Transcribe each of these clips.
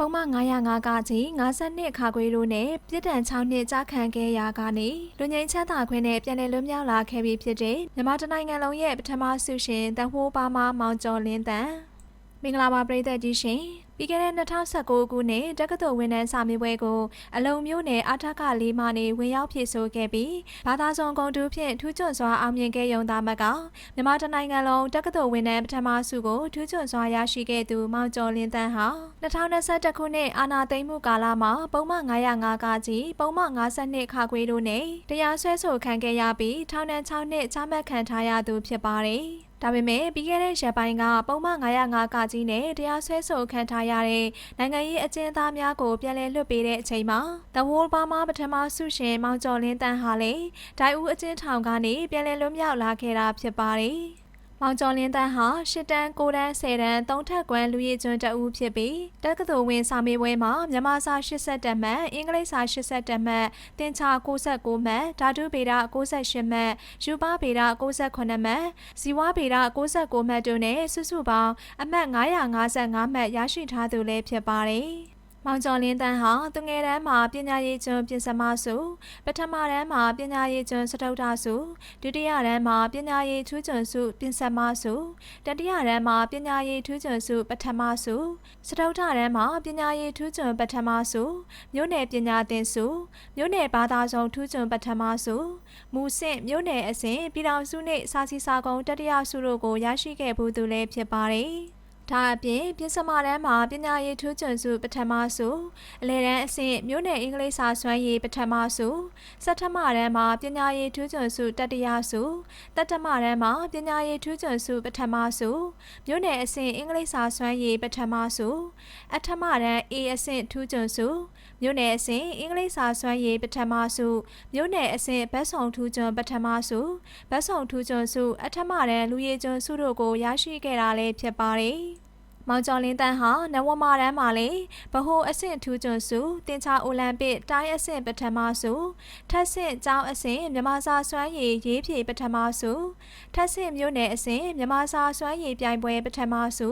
ပုံမှန်905ကကြီး52ခါခွေတို့နဲ့ပြစ်ဒဏ်6နှစ်ကြာခံခဲ့ရာကနေလူငင်းချမ်းသာခွင့်နဲ့ပြန်လည်လွတ်မြောက်လာခဲ့ပြီးဖြစ်တဲ့မြန်မာတိုင်းနိုင်ငံလုံးရဲ့ပထမဆုရှင်တန်ဖိုးပါမမောင်ကျော်လင်းတန်မင်္ဂလာပါပရိသတ်ကြီးရှင် ပြီးခဲ့တဲ့2019ခုနှစ်တက္ကသိုလ်ဝန်ထမ်းစာမေးပွဲကိုအလုံမျိုးနယ်အထက်ကလေးမှနေဝင်ရောက်ဖြည့်ဆို့ခဲ့ပြီးဘာသာစုံကုန်တူဖြင့်ထူးချွန်စွာအောင်မြင်ခဲ့ရုံသာမကမြန်မာတိုင်းနိုင်ငံလုံးတက္ကသိုလ်ဝန်ထမ်းပထမဆုကိုထူးချွန်စွာရရှိခဲ့သူမောင်ကျော်လင်းတန်းဟာ2021ခုနှစ်အာနာသိမ့်မှုကာလမှာပုံမှန်905ကကြီးပုံမှန်52ခါခွေတို့နဲ့တရားစွဲဆိုခံခဲ့ရပြီးထောင်ဒဏ်6နှစ်ချမှတ်ခံထားရသူဖြစ်ပါတယ်။ဒါပေမဲ့ပြီးခဲ့တဲ့ရက်ပိုင်းကပုံမှန်905ကကြီးနဲ့တရားစွဲဆိုခံထားရတဲ့နိုင်ငံရေးအကျဉ်းသားများကိုပြန်လည်လွှတ်ပေးတဲ့အချိန်မှာ The World Burma ပထမဆုရှင်မောင်ကျော်လင်းတန်းဟာလည်းဒိုင်ဦးအကျဉ်းထောင်ကနေပြန်လည်လွတ်မြောက်လာခဲ့တာဖြစ်ပါတယ်။ မောင်ကျော်လင်းတန်းဟာ၈တန်း၉တန်း10တန်း၃ထပ်ကွမ်းလူရည်ကျွန်းတအူးဖြစ်ပြီးတက္ကသိုလ်ဝင်စာမေးပွဲမှာမြန်မာစာ80တက်မှတ်အင်္ဂလိပ်စာ80တက်မှတ်တင်ချာ69မှတ်ဓာတုဗေဒ68မှတ်ယူပဗေဒ68မှတ်ဇီဝဗေဒ69မှတ်တို့နဲ့စုစုပေါင်းအမှတ်955မှတ်ရရှိထားသူလည်းဖြစ်ပါတယ်။ မောင်ကျော်လင်းတန်းဟာသူငယ်တန်းမှာပညာရေးကျွန်းပြင်စမဆုပထမတန်းမှာပညာရေးကျွန်းစတုတ္ထဆုဒုတိယတန်းမှာပညာရေးထူးချွန်ဆုပြင်စမဆုတတိယတန်းမှာပညာရေးထူးချွန်ဆုပထမဆုစတုတ္ထတန်းမှာပညာရေးထူးချွန်ပထမဆုမြို့နယ်ပညာသင်ဆုမြို့နယ်ဘာသာစုံထူးချွန်ပထမဆုမူဆင့်မြို့နယ်အစဉ်ပြည်တော်စုနှင့်စာစီစာကုံတတိယဆုတို့ကိုရရှိခဲ့ဘူးသူလည်းဖြစ်ပါတယ်။ ဒါအပြင်ပြင်စမတန်းမှာပညာရေးထူးချွန်စုပထမဆုအလယ်တန်းအဆင့်မြို့နယ်အင်္ဂလိပ်စာစွမ်းရည်ပထမဆုစက်ထမတန်းမှာပညာရေးထူးချွန်စုတတိယဆုတတမတန်းမှာပညာရေးထူးချွန်စုပထမဆုမြို့နယ်အဆင့်အင်္ဂလိပ်စာစွမ်းရည်ပထမဆုအထမတန်း A အဆင့်ထူးချွန်စုမြို့နယ်အဆင့်အင်္ဂလိပ်စာစွမ်းရည်ပထမဆုမြို့နယ်အဆင့်ဘတ်ဆောင်ထူးချွန်ပထမဆုဘတ်ဆောင်ထူးချွန်စုအထမတန်းလူရည်ကျွန်းစုတို့ကိုရရှိခဲ့တာလည်းဖြစ်ပါတယ်။ မောင်ကျော်လင်းတန်းဟာနဝမာတန်းမှာလေဗဟိုအဆင့်ထူးချွန်စုတင်ချာအိုလံပစ်တိုင်းအဆင့်ပထမစုထပ်ဆင့်ကျောင်းအဆင့်မြမစာစွမ်းရည်ရေးဖြည့်ပထမစုထပ်ဆင့်မြို့နယ်အဆင့်မြမစာစွမ်းရည်ပြိုင်ပွဲပထမစု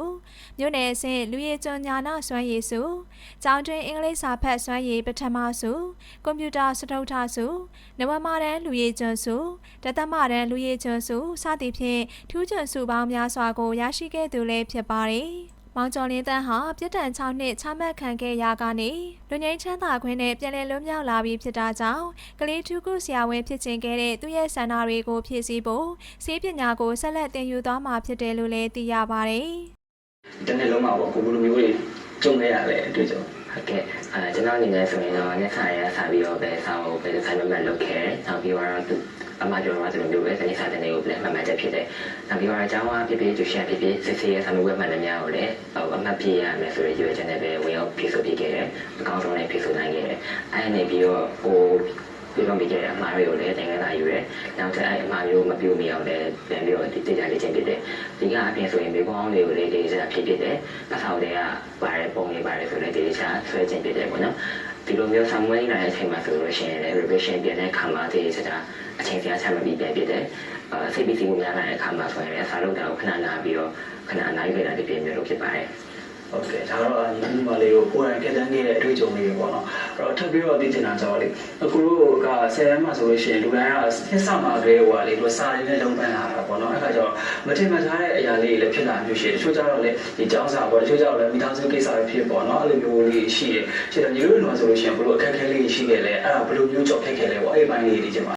မြို့နယ်အဆင့်လူရည်ကျွန်းညာနာစွမ်းရည်စုကျောင်းတွင်အင်္ဂလိပ်စာဖတ်စွမ်းရည်ပထမစုကွန်ပျူတာစတုထစုနဝမာတန်းလူရည်ကျွန်းစုတသမတန်းလူရည်ကျွန်းစုစသည်ဖြင့်ထူးချွန်စုပေါင်းများစွာကိုရရှိခဲ့သူလည်းဖြစ်ပါတယ်။ မောင်ကျော်လင်းတန်းဟာပြစ်ဒဏ်6နှစ်ချမှတ်ခံခဲ့ရကနေလူငင်းချမ်းသာခွင့်နဲ့ပြန်လည်လွတ်မြောက်လာပြီးဖြစ်တာကြောင့်ကလေးထူးကုဆရာဝန်ဖြစ်ခြင်းခဲ့တဲ့သူ့ရဲ့ဆန္ဒတွေကိုဖြည့်ဆည်းဖို့ဆေးပညာကိုဆက်လက်သင်ယူသွားမှာဖြစ်တယ်လို့လည်းသိရပါတယ်တနေ့လုံးမှာပေါ့ကိုဘလိုမျိုးတွေကြုံခဲ့ရလဲအတွေ့အကြုံဟုတ်ကဲ့အဲကျွန်တော်အနေနဲ့ဆိုရင်တော့ညစာရဆာပြီးတော့ပဲစာအုပ်ပဲဆိုင်မမတ်လုပ်ခဲ့တယ်။နောက်ပြီးတော့သူ အမကျော်မှာဆိုလိုမျိုးပဲစနေစာတဲ့နေ့ကိုပြန်မှတ်မှတ်ချက်ဖြစ်တယ်။နောက်ပြီးတော့အကြောင်းအဖြစ်ဖြစ်ကျူရှင်ဖြစ်ဖြစ်စစ်စစ်ရဲ့ဆာမဝက်မှန်တယ်များကိုလည်းဟိုအမှတ်ပြရမယ်ဆိုတဲ့ရွေးချက်နဲ့ပဲဝင်ရောက်ဖြည့်ဆို့ပြခဲ့တယ်။အကောင့်ဆုံးနဲ့ဖြည့်ဆို့နိုင်ခဲ့တယ်။အဲနေပြီးတော့ဟိုဒီလိုမျိုးကြတဲ့အမှားတွေကိုလည်းတင်ခဲ့တာယူရဲ။နောက်ထပ်အဲအမှားမျိုးမပြုမိအောင်လည်းပြန်ပြီးတော့ဒီတေချာလေးချင်းဖြစ်တယ်။ဒီကအပြင်ဆိုရင်မိကောင်းတွေကိုလည်းဒီစက်ဖြစ်ဖြစ်တယ်။အဆောက်တွေကပါတယ်ပုံတွေပါတယ်ဆိုလည်းဒီချာဆွဲချင်းဖြစ်တယ်ပေါ့နော်။ ဒီလိုမျိုးဆံမွေးလာတဲ့အချိန်မှာဆိုလို့ရှိရင်လည်း revision ပြန်တဲ့ခါမှာဒီစက်အချိန်ကြာချမပြီးပြန်ဖြစ်တယ်။အဲစိတ်ပီစီမှုများလာတဲ့အခါမှာဆိုရင်လည်းစာလုပ်တာကိုခဏနာပြီးတော့ခဏအနားယူခဲ့တာဒီပြင်မျိုးလို့ဖြစ်ပါတယ်။ ဟုတ်ကဲ့ဒါတော့ညီမလေးကိုကိုယ်တိုင်ကတန်းခဲ့တဲ့အတွေ့အကြုံလေးတွေပေါ့နော်အဲ့တော့ထပ်ပြီးတော့သိချင်တာကြောင့်လေအခုတို့ကဆယ်တန်းမှာဆိုလို့ရှိရင်လူတိုင်းကနှစ်ဆမှာကလေးဟိုကလေသူစာရင်းနဲ့လုံးပန်းလာတာပေါ့နော်အဲ့ခါကျတော့မထင်မှတ်ထားတဲ့အရာလေးတွေလည်းဖြစ်လာမျိုးရှိတယ်တချို့ကျတော့လေဒီကျောင်းစာပေါ့တချို့ကျတော့လည်းမိသားစုကိစ္စတွေဖြစ်ပေါ့နော်အဲ့လိုမျိုးလေးရှိတယ်ရှိတယ်ညီတို့တို့ဆိုလို့ရှိရင်ဘလို့အခက်အခဲလေးရှိခဲ့လဲအဲ့ဒါဘလို့မျိုးကြောက်ခက်ခဲလဲပေါ့အဲ့ဒီပိုင်းလေးသိချင်ပါ